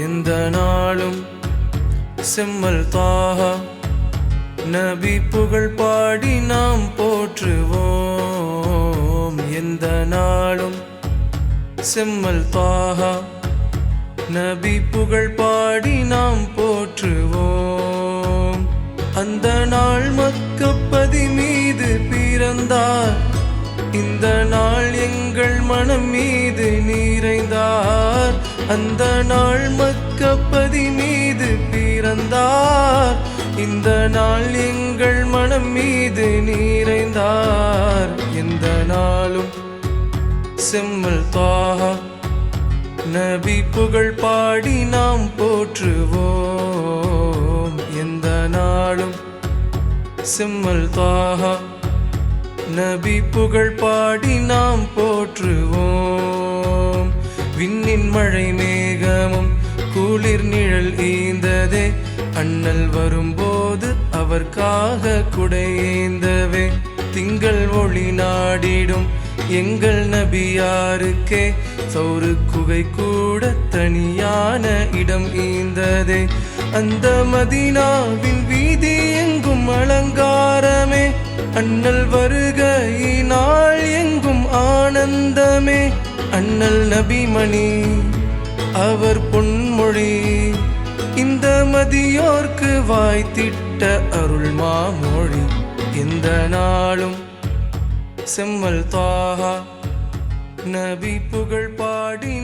எந்த நாளும் செம்மல் தாகா. நபி புகழ் பாடி நாம் போற்றுவோம். எந்த நாளும் செம்மல் தாகா. நபி புகழ் பாடி நாம் போற்றுவோம். அந்த நாள் மக்கப்பதி மீது பிறந்தார். இந்த நாள் எங்கள் மனம் மீது நிறைந்தார் அந்த நாள் மக்கப்பதி மீது பிறந்தார். இந்த நாள் எங்கள் மனம் மீது நீரைந்தார். எந்த நாளும் செம்மல் தாகா நபி புகழ் பாடி நாம் போற்றுவோம். எந்த நாளும் செம்மல் தாகா நபி புகழ் பாடி நாம் போற்றுவோம். மழை மேகமும் குளிர் நிழல் ஈந்ததே. அண்ணல் வரும்போது அவர்க்காக குடையேந்தவே திங்கள் ஒளி நாடிடும் எங்கள் நபியாருக்கே. சௌரு குகை கூட தனியான இடம் ஈந்ததே. அந்த மதீனாவின் வீதி எங்கும் அலங்காரமே. அண்ணல் வருக அண்ணல் நபிமணி அவர் பொன்மொழி இந்த மதியோர்க்கு வாய்த்திட்ட அருள் மாமொழி. எந்த நாளும் செம்மல் தாகா நபி புகழ் பாடி